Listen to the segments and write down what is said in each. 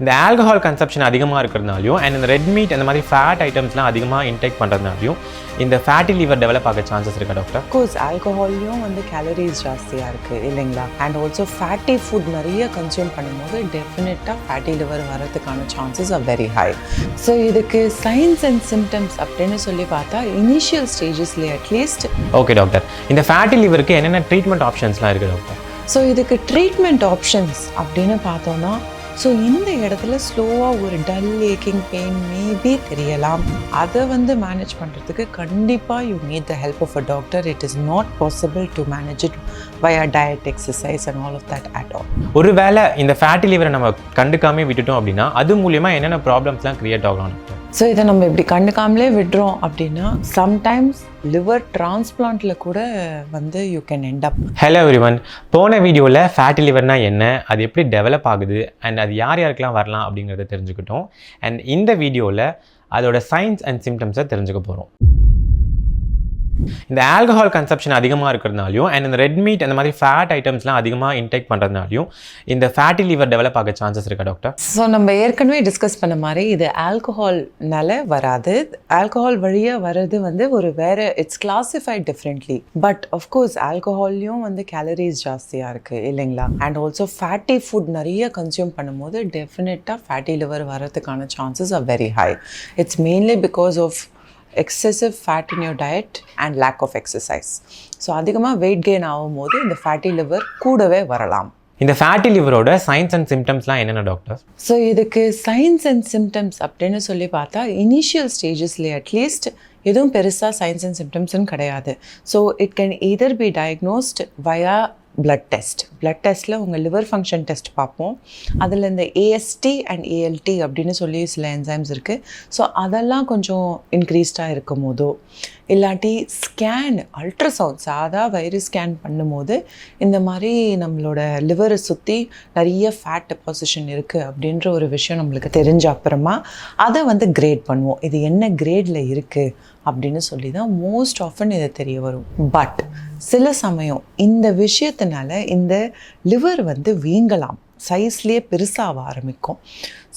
இந்த alcohol consumption அதிகமாக இருக்கிறதுனாலையும் அண்ட் இந்த ரெட் மீட் அந்த மாதிரி ஃபேட் ஐட்டம்ஸ்லாம் அதிகமாக இன்டேக் பண்ணுறதுனாலையும் இந்த ஃபேட்டி லிவர் டெவலப் ஆக சான்சஸ் இருக்கா டாக்டர் கோர்ஸ் ஆல்கஹால்லையும் வந்து கேலரிஸ் ஜாஸ்தியாக இருக்குது இல்லைங்களா? அண்ட் ஆல்சோ ஃபேட்டி ஃபுட் நிறைய கன்சியூம் பண்ணும்போது டெஃபினட்டாக ஃபேட்டி லிவர் வரதுக்கான chances are very high so இதுக்கு சைன்ஸ் அண்ட் சிம்டம்ஸ் அப்படின்னு சொல்லி பார்த்தா இனிஷியல் ஸ்டேஜஸ்லேயே அட்லீஸ்ட் ஓகே டாக்டர் இந்த ஃபேட்டி லிவருக்கு என்னென்ன ட்ரீட்மெண்ட் ஆப்ஷன்ஸ்லாம் இருக்குது டாக்டர் ஸோ இதுக்கு ட்ரீட்மெண்ட் ஆப்ஷன்ஸ் அப்படின்னு பார்த்தோன்னா ஸோ இந்த இடத்துல ஸ்லோவாக ஒரு டல் ஏக்கிங் பெயின் மேபி தெரியலாம். அதை வந்து மேனேஜ் பண்ணுறதுக்கு கண்டிப்பாக you need the help of a doctor it is not possible to manage it via diet exercise and all of that at ஒரு ஒருவேளை இந்த ஃபேட்டி லிவரை நம்ம கண்டுக்காமே விட்டுட்டோம் அப்படின்னா அது மூலியமாக என்னென்ன ப்ராப்ளம்ஸ்லாம் கிரியேட் ஆகலாம்? டாக்டர் ஸோ இதை நம்ம இப்படி கண்டுக்காமலே விடுறோம் அப்படின்னா சம்டைம்ஸ் லிவர் டிரான்ஸ்பிளான்ட்டில் கூட வந்து you can end up hello everyone போன வீடியோவில் ஃபேட்டி லிவர்னால் என்ன அது எப்படி டெவலப் ஆகுது அண்ட் அது யார் யாருக்கெல்லாம் வரலாம் அப்படிங்கிறத தெரிஞ்சுக்கிட்டோம். அண்ட் இந்த வீடியோவில் அதோட சயின்ஸ் அண்ட் சிம்டம்ஸை தெரிஞ்சுக்க போகிறோம் இந்த ஆல்கஹால் கன்சப்ஷன் அதிகமாக இருக்கிறதுனாலையும் அண்ட் இந்த ரெட் மீட் அந்த மாதிரி ஃபேட் ஐட்டம்ஸ்லாம் அதிகமாக இன்டேக் பண்ணுறதுனாலையும் இந்த ஃபேட்டி லிவர் டெவலப் ஆக சான்சஸ் இருக்கா டாக்டர் ஸோ நம்ம ஏற்கனவே டிஸ்கஸ் பண்ண மாதிரி இது ஆல்கஹால்னால வராது. ஆல்கஹால் வழியாக வர்றது வந்து ஒரு வேற it's classified differently but of course ஆல்கஹால்லையும் வந்து கேலரிஸ் ஜாஸ்தியாக இருக்குது இல்லைங்களா? அண்ட் ஆல்சோ ஃபேட்டி ஃபுட் நிறைய கன்சியூம் பண்ணும்போது டெஃபினட்டாக ஃபேட்டி லிவர் வரதுக்கான chances are very high it's mainly because of excessive fat in your diet and lack of exercise so அதிகமாக weight gain ஆகும்போது இந்த ஃபேட்டி லிவர் கூடவே வரலாம். இந்த ஃபேட்டி லிவரோட சயின்ஸ் அண்ட் சிம்டம்ஸ்லாம் என்னென்ன டாக்டர் ஸோ இதுக்கு சைன்ஸ் அண்ட் சிம்டம்ஸ் அப்படின்னு சொல்லி பார்த்தா இனிஷியல் ஸ்டேஜஸ்லேயே அட்லீஸ்ட் எதுவும் பெருசாக சைன்ஸ் அண்ட் சிம்டம்ஸ்னு கிடையாது. So it can either be diagnosed via blood test blood டெஸ்ட்டில் உங்கள் லிவர் ஃபங்க்ஷன் டெஸ்ட் பார்ப்போம். அதில் இந்த ஏஎஸ்டி அண்ட் ஏஎல்டி அப்படின்னு சொல்லி சில என்சைம்ஸ் இருக்குது ஸோ அதெல்லாம் கொஞ்சம் இன்க்ரீஸ்டாக இருக்கும் போதோ இல்லாட்டி ஸ்கேன் அல்ட்ராசவுண்ட் சாதா வயிறு ஸ்கேன் பண்ணும்போது இந்த மாதிரி நம்மளோட லிவரை சுற்றி நிறைய ஃபேட் டெபாசிஷன் இருக்குது அப்படின்ற ஒரு விஷயம் நம்மளுக்கு தெரிஞ்ச அப்புறமா அதை வந்து கிரேட் பண்ணுவோம். இது என்ன கிரேடில் இருக்குது அப்படின்னு சொல்லி தான் மோஸ்ட் ஆஃபன் இது தெரிய வரும். பட் சில சமயம் இந்த விஷயத்தினால இந்த லிவர் வந்து வீங்கலாம். சைஸ்லேயே பெருசாக ஆரம்பிக்கும்.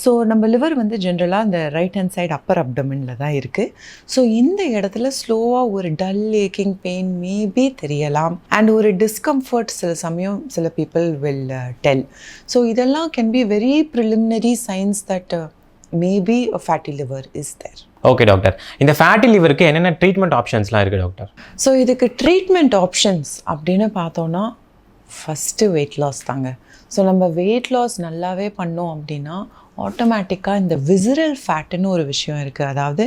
ஸோ நம்ம லிவர் வந்து ஜென்ரலாக இந்த ரைட் ஹேண்ட் சைடு அப்பர் அப்டமினில் தான் இருக்குது ஸோ இந்த இடத்துல ஸ்லோவாக ஒரு டல் ஏக்கிங் பெயின் மேபி தெரியலாம். அண்ட் ஒரு டிஸ்கம்ஃபர்ட் சில சமயம் சில பீப்புள் வில் டெல் ஸோ இதெல்லாம் can be very preliminary signs that maybe fatty liver is there okay doctor இந்த ஃபேட்டி லிவருக்கு என்னென்ன ட்ரீட்மெண்ட் ஆப்ஷன்ஸ்லாம் இருக்குது டாக்டர் ஸோ இதுக்கு ட்ரீட்மெண்ட் ஆப்ஷன்ஸ் அப்படின்னு பார்த்தோன்னா ஃபஸ்ட்டு வெயிட் லாஸ் தாங்க. ஸோ நம்ம வெயிட் லாஸ் நல்லாவே பண்ணோம் அப்படின்னா ஆட்டோமேட்டிக்காக இந்த விசிரல் ஃபேட்டுன்னு ஒரு விஷயம் இருக்குது அதாவது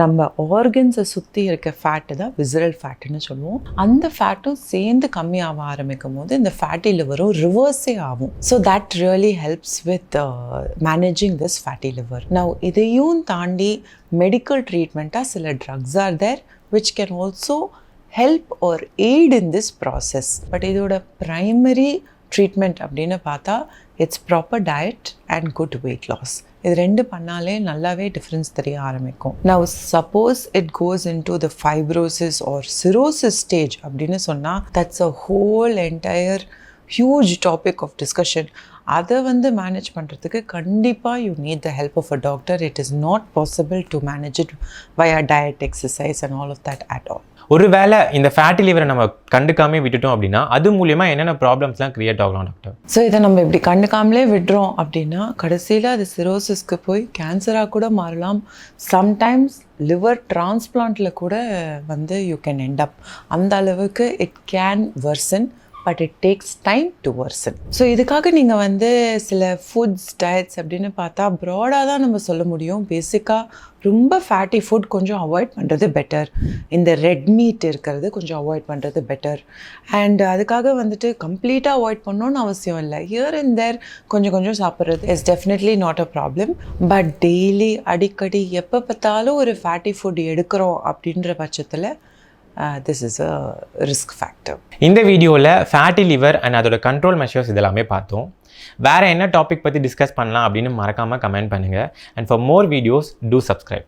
நம்ம ஆர்கன்ஸை சுற்றி இருக்க ஃபேட்டு தான் விசிரல் ஃபேட்டுன்னு சொல்லுவோம். அந்த ஃபேட்டும் சேர்ந்து கம்மியாக ஆரம்பிக்கும் போது இந்த ஃபேட்டி லிவரும் ரிவர்ஸே ஆகும். So that really helps with managing this fatty liver நான் இதையும் தாண்டி மெடிக்கல் ட்ரீட்மெண்ட்டாக சில drugs are there which can also help or aid in this process but இதோட ப்ரைமரி ட்ரீட்மெண்ட் அப்படின்னு பார்த்தா it's proper diet and good weight loss இது ரெண்டு பண்ணாலே நல்லாவே டிஃப்ரென்ஸ் தெரிய ஆரம்பிக்கும். Now suppose it goes into the fibrosis or cirrhosis stage அப்படின்னு சொன்னால் that's a whole entire huge topic of discussion அதை வந்து மேனேஜ் பண்ணுறதுக்கு கண்டிப்பாக you need the help of a doctor it is not possible to manage it via diet exercise and all of that at all ஒருவேளை இந்த fatty லிவரை நம்ம கண்டுக்காமே விட்டுட்டோம் அப்படின்னா அது மூலியமா என்னென்ன ப்ராப்ளம்ஸ்லாம் கிரியேட் ஆகலாம் டாக்டர் ஸோ இதை நம்ம இப்படி கண்டுக்காமலே விடுறோம் அப்படின்னா கடைசியில் அது சிரோசிஸ்க்கு போய் கேன்சராக கூட மாறலாம். சம்டைம்ஸ் லிவர் டிரான்ஸ்பிளான்ட்டில் கூட வந்து யூ கேன் எண்ட் அப் அந்த அளவுக்கு it can worsen but it takes time to worsen so இதுக்காக நீங்கள் வந்து சில ஃபுட்ஸ் டயட்ஸ் அப்படின்னு பார்த்தா ப்ராடாக தான் நம்ம சொல்ல முடியும். பேசிக்காக ரொம்ப ஃபேட்டி ஃபுட் கொஞ்சம் அவாய்ட் பண்ணுறது பெட்டர் இந்த ரெட் மீட் இருக்கிறது கொஞ்சம் அவாய்ட் பண்ணுறது பெட்டர் அண்ட் அதுக்காக வந்துட்டு கம்ப்ளீட்டாக அவாய்ட் பண்ணணும்னு அவசியம் இல்லை. ஹியர் அண்ட் தேர் கொஞ்சம் கொஞ்சம் சாப்பிட்றது is definitely not a problem but daily அடிக்கடி எப்போ பார்த்தாலும் ஒரு ஃபேட்டி ஃபுட் எடுக்கிறோம் அப்படின்ற பட்சத்தில் this is a risk factor இந்த வீடியோவில் ஃபேட்டி லிவர் அண்ட் அதோட கண்ட்ரோல் மெஷர்ஸ் இதெல்லாமே பார்த்தோம். வேறு என்ன டாபிக் பற்றி டிஸ்கஸ் பண்ணலாம் அப்படின்னு மறக்காமல் கமெண்ட் பண்ணுங்கள் and for more videos do subscribe